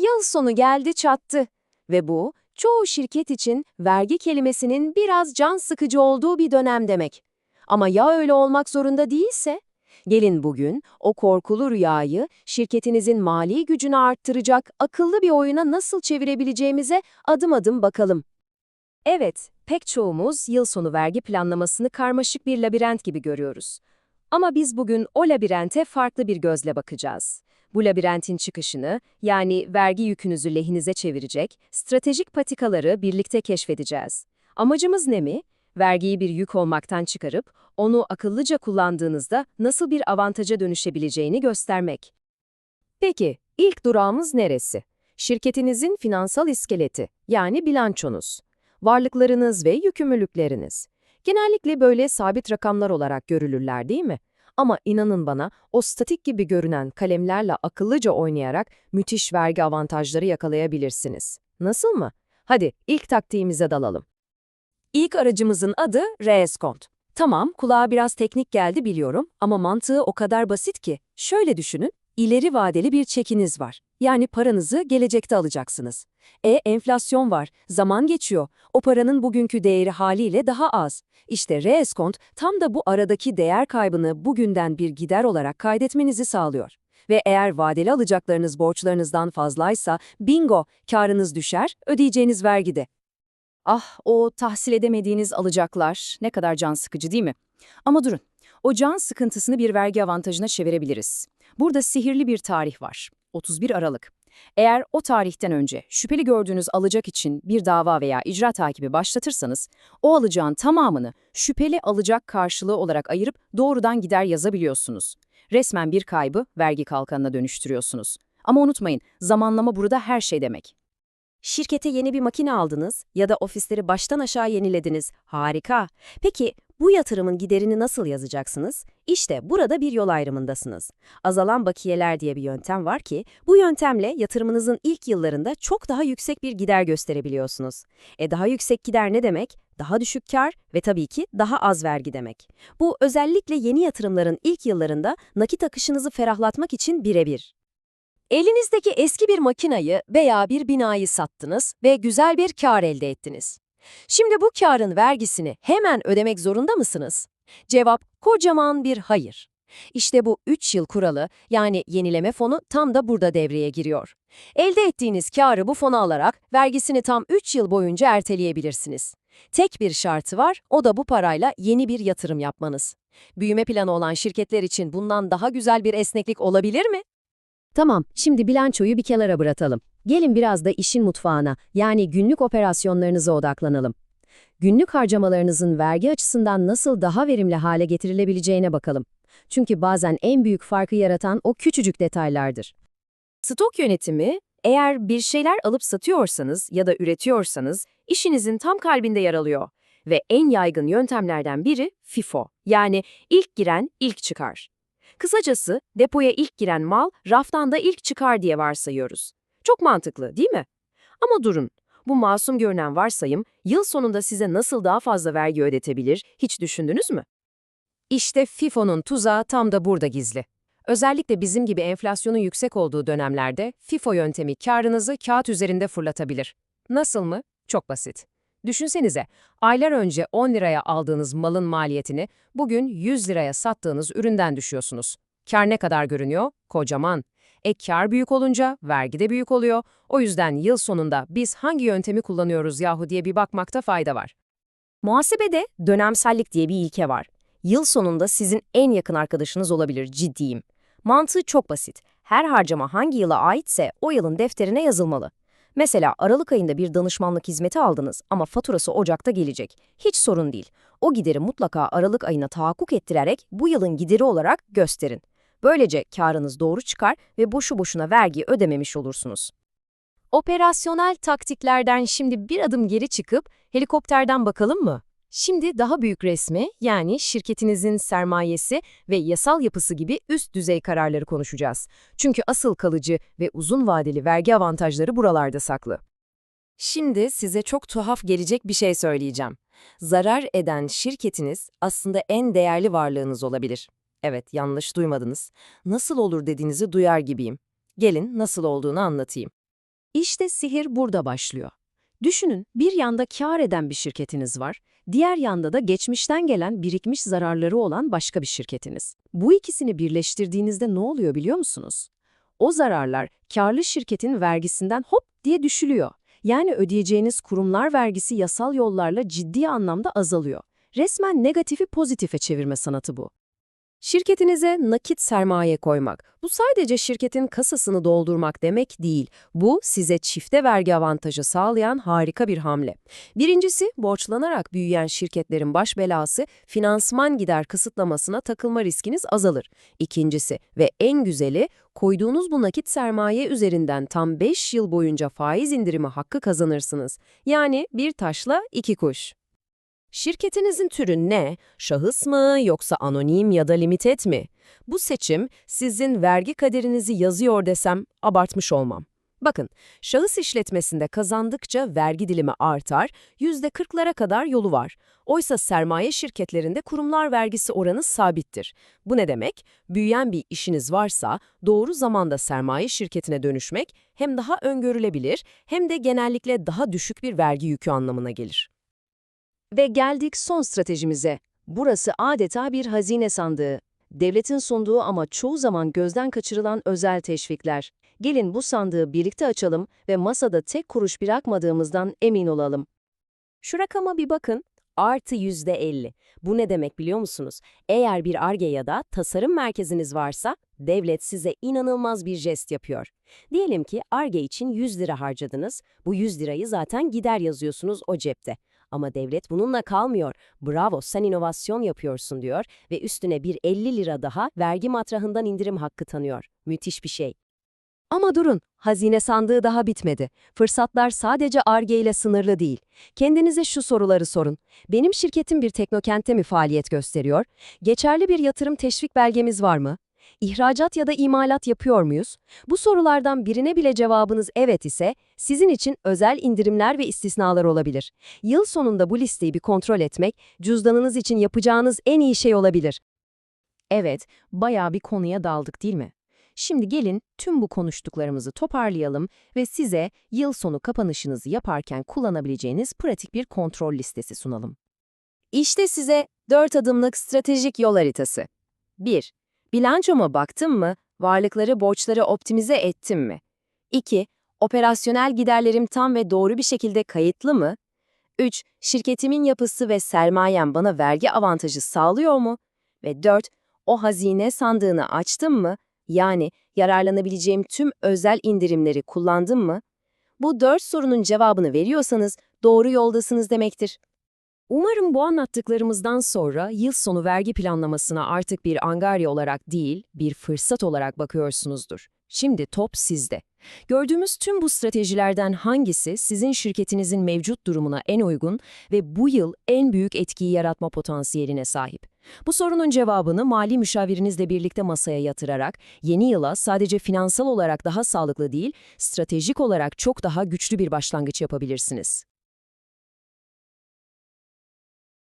Yıl sonu geldi çattı ve bu çoğu şirket için vergi kelimesinin biraz can sıkıcı olduğu bir dönem demek. Ama ya öyle olmak zorunda değilse? Gelin bugün o korkulu rüyayı şirketinizin mali gücünü arttıracak akıllı bir oyuna nasıl çevirebileceğimize adım adım bakalım. Evet, pek çoğumuz yıl sonu vergi planlamasını karmaşık bir labirent gibi görüyoruz. Ama biz bugün o labirente farklı bir gözle bakacağız. Bu labirentin çıkışını, yani vergi yükünüzü lehinize çevirecek, stratejik patikaları birlikte keşfedeceğiz. Amacımız ne mi? Vergiyi bir yük olmaktan çıkarıp, onu akıllıca kullandığınızda nasıl bir avantaja dönüşebileceğini göstermek. Peki, ilk durağımız neresi? Şirketinizin finansal iskeleti, yani bilançonuz. Varlıklarınız ve yükümlülükleriniz. Genellikle böyle sabit rakamlar olarak görülürler değil mi? Ama inanın bana, o statik gibi görünen kalemlerle akıllıca oynayarak müthiş vergi avantajları yakalayabilirsiniz. Nasıl mı? Hadi ilk taktiğimize dalalım. İlk aracımızın adı Reeskont. Tamam, kulağa biraz teknik geldi biliyorum ama mantığı o kadar basit ki. Şöyle düşünün, ileri vadeli bir çekiniz var. Yani paranızı gelecekte alacaksınız. E enflasyon var, zaman geçiyor. O paranın bugünkü değeri haliyle daha az. İşte reeskont tam da bu aradaki değer kaybını bugünden bir gider olarak kaydetmenizi sağlıyor. Ve eğer vadeli alacaklarınız borçlarınızdan fazlaysa bingo, karınız düşer, ödeyeceğiniz vergi de. Ah, o tahsil edemediğiniz alacaklar ne kadar can sıkıcı değil mi? Ama durun, o can sıkıntısını bir vergi avantajına çevirebiliriz. Burada sihirli bir tarih var. 31 Aralık. Eğer o tarihten önce şüpheli gördüğünüz alacak için bir dava veya icra takibi başlatırsanız, o alacağın tamamını şüpheli alacak karşılığı olarak ayırıp doğrudan gider yazabiliyorsunuz. Resmen bir kaybı vergi kalkanına dönüştürüyorsunuz. Ama unutmayın, zamanlama burada her şey demek. Şirkete yeni bir makine aldınız ya da ofisleri baştan aşağı yenilediniz. Harika. Peki bu yatırımın giderini nasıl yazacaksınız? İşte burada bir yol ayrımındasınız. Azalan bakiyeler diye bir yöntem var ki, bu yöntemle yatırımınızın ilk yıllarında çok daha yüksek bir gider gösterebiliyorsunuz. E daha yüksek gider ne demek? Daha düşük kar ve tabii ki daha az vergi demek. Bu özellikle yeni yatırımların ilk yıllarında nakit akışınızı ferahlatmak için birebir. Elinizdeki eski bir makinayı veya bir binayı sattınız ve güzel bir kar elde ettiniz. Şimdi bu karın vergisini hemen ödemek zorunda mısınız? Cevap kocaman bir hayır. İşte bu 3 yıl kuralı yani yenileme fonu tam da burada devreye giriyor. Elde ettiğiniz karı bu fona alarak vergisini tam 3 yıl boyunca erteleyebilirsiniz. Tek bir şartı var, o da bu parayla yeni bir yatırım yapmanız. Büyüme planı olan şirketler için bundan daha güzel bir esneklik olabilir mi? Tamam, şimdi bilançoyu bir kenara bırakalım. Gelin biraz da işin mutfağına, yani günlük operasyonlarınıza odaklanalım. Günlük harcamalarınızın vergi açısından nasıl daha verimli hale getirilebileceğine bakalım. Çünkü bazen en büyük farkı yaratan o küçücük detaylardır. Stok yönetimi, eğer bir şeyler alıp satıyorsanız ya da üretiyorsanız, işinizin tam kalbinde yer alıyor. Ve en yaygın yöntemlerden biri FIFO, yani ilk giren ilk çıkar. Kısacası depoya ilk giren mal raftan da ilk çıkar diye varsayıyoruz. Çok mantıklı değil mi? Ama durun, bu masum görünen varsayım yıl sonunda size nasıl daha fazla vergi ödetebilir hiç düşündünüz mü? İşte FIFO'nun tuzağı tam da burada gizli. Özellikle bizim gibi enflasyonun yüksek olduğu dönemlerde FIFO yöntemi karınızı kağıt üzerinde fırlatabilir. Nasıl mı? Çok basit. Düşünsenize, aylar önce 10 liraya aldığınız malın maliyetini bugün 100 liraya sattığınız üründen düşüyorsunuz. Kar ne kadar görünüyor? Kocaman. E kar büyük olunca vergi de büyük oluyor. O yüzden yıl sonunda biz hangi yöntemi kullanıyoruz yahu diye bir bakmakta fayda var. Muhasebede dönemsellik diye bir ilke var. Yıl sonunda sizin en yakın arkadaşınız olabilir, ciddiyim. Mantığı çok basit. Her harcama hangi yıla aitse o yılın defterine yazılmalı. Mesela Aralık ayında bir danışmanlık hizmeti aldınız ama faturası Ocak'ta gelecek. Hiç sorun değil. O gideri mutlaka Aralık ayına tahakkuk ettirerek bu yılın gideri olarak gösterin. Böylece karınız doğru çıkar ve boşu boşuna vergi ödememiş olursunuz. Operasyonel taktiklerden şimdi bir adım geri çıkıp helikopterden bakalım mı? Şimdi daha büyük resmi yani şirketinizin sermayesi ve yasal yapısı gibi üst düzey kararları konuşacağız. Çünkü asıl kalıcı ve uzun vadeli vergi avantajları buralarda saklı. Şimdi size çok tuhaf gelecek bir şey söyleyeceğim. Zarar eden şirketiniz aslında en değerli varlığınız olabilir. Evet, yanlış duymadınız. Nasıl olur dediğinizi duyar gibiyim. Gelin nasıl olduğunu anlatayım. İşte sihir burada başlıyor. Düşünün, bir yanda kâr eden bir şirketiniz var, diğer yanda da geçmişten gelen birikmiş zararları olan başka bir şirketiniz. Bu ikisini birleştirdiğinizde ne oluyor biliyor musunuz? O zararlar karlı şirketin vergisinden hop diye düşülüyor. Yani ödeyeceğiniz kurumlar vergisi yasal yollarla ciddi anlamda azalıyor. Resmen negatifi pozitife çevirme sanatı bu. Şirketinize nakit sermaye koymak. Bu sadece şirketin kasasını doldurmak demek değil. Bu size çifte vergi avantajı sağlayan harika bir hamle. Birincisi, borçlanarak büyüyen şirketlerin baş belası finansman gider kısıtlamasına takılma riskiniz azalır. İkincisi ve en güzeli, koyduğunuz bu nakit sermaye üzerinden tam 5 yıl boyunca faiz indirimi hakkı kazanırsınız. Yani bir taşla iki kuş. Şirketinizin türü ne? Şahıs mı yoksa anonim ya da limited mi? Bu seçim sizin vergi kaderinizi yazıyor desem abartmış olmam. Bakın, şahıs işletmesinde kazandıkça vergi dilimi artar, %40'lara kadar yolu var. Oysa sermaye şirketlerinde kurumlar vergisi oranı sabittir. Bu ne demek? Büyüyen bir işiniz varsa doğru zamanda sermaye şirketine dönüşmek hem daha öngörülebilir hem de genellikle daha düşük bir vergi yükü anlamına gelir. Ve geldik son stratejimize. Burası adeta bir hazine sandığı. Devletin sunduğu ama çoğu zaman gözden kaçırılan özel teşvikler. Gelin bu sandığı birlikte açalım ve masada tek kuruş bırakmadığımızdan emin olalım. Şu rakama bir bakın. Artı yüzde elli. Bu ne demek biliyor musunuz? Eğer bir ARGE ya da tasarım merkeziniz varsa, devlet size inanılmaz bir jest yapıyor. Diyelim ki ARGE için 100 lira harcadınız. Bu 100 lirayı zaten gider yazıyorsunuz o cepte. Ama devlet bununla kalmıyor. Bravo sen inovasyon yapıyorsun diyor ve üstüne bir 50 lira daha vergi matrahından indirim hakkı tanıyor. Müthiş bir şey. Ama durun, hazine sandığı daha bitmedi. Fırsatlar sadece ARGE ile sınırlı değil. Kendinize şu soruları sorun. Benim şirketim bir teknokentte mi faaliyet gösteriyor? Geçerli bir yatırım teşvik belgemiz var mı? İhracat ya da imalat yapıyor muyuz? Bu sorulardan birine bile cevabınız evet ise, sizin için özel indirimler ve istisnalar olabilir. Yıl sonunda bu listeyi bir kontrol etmek, cüzdanınız için yapacağınız en iyi şey olabilir. Evet, bayağı bir konuya daldık değil mi? Şimdi gelin tüm bu konuştuklarımızı toparlayalım ve size yıl sonu kapanışınızı yaparken kullanabileceğiniz pratik bir kontrol listesi sunalım. İşte size 4 adımlık stratejik yol haritası. 1. Bilançoma baktım mı, varlıkları borçları optimize ettim mi? 2. Operasyonel giderlerim tam ve doğru bir şekilde kayıtlı mı? 3. Şirketimin yapısı ve sermayem bana vergi avantajı sağlıyor mu? Ve 4. O hazine sandığını açtım mı? Yani yararlanabileceğim tüm özel indirimleri kullandım mı? Bu dört sorunun cevabını veriyorsanız doğru yoldasınız demektir. Umarım bu anlattıklarımızdan sonra yıl sonu vergi planlamasına artık bir angarya olarak değil, bir fırsat olarak bakıyorsunuzdur. Şimdi top sizde. Gördüğümüz tüm bu stratejilerden hangisi sizin şirketinizin mevcut durumuna en uygun ve bu yıl en büyük etkiyi yaratma potansiyeline sahip? Bu sorunun cevabını mali müşavirinizle birlikte masaya yatırarak yeni yıla sadece finansal olarak daha sağlıklı değil, stratejik olarak çok daha güçlü bir başlangıç yapabilirsiniz.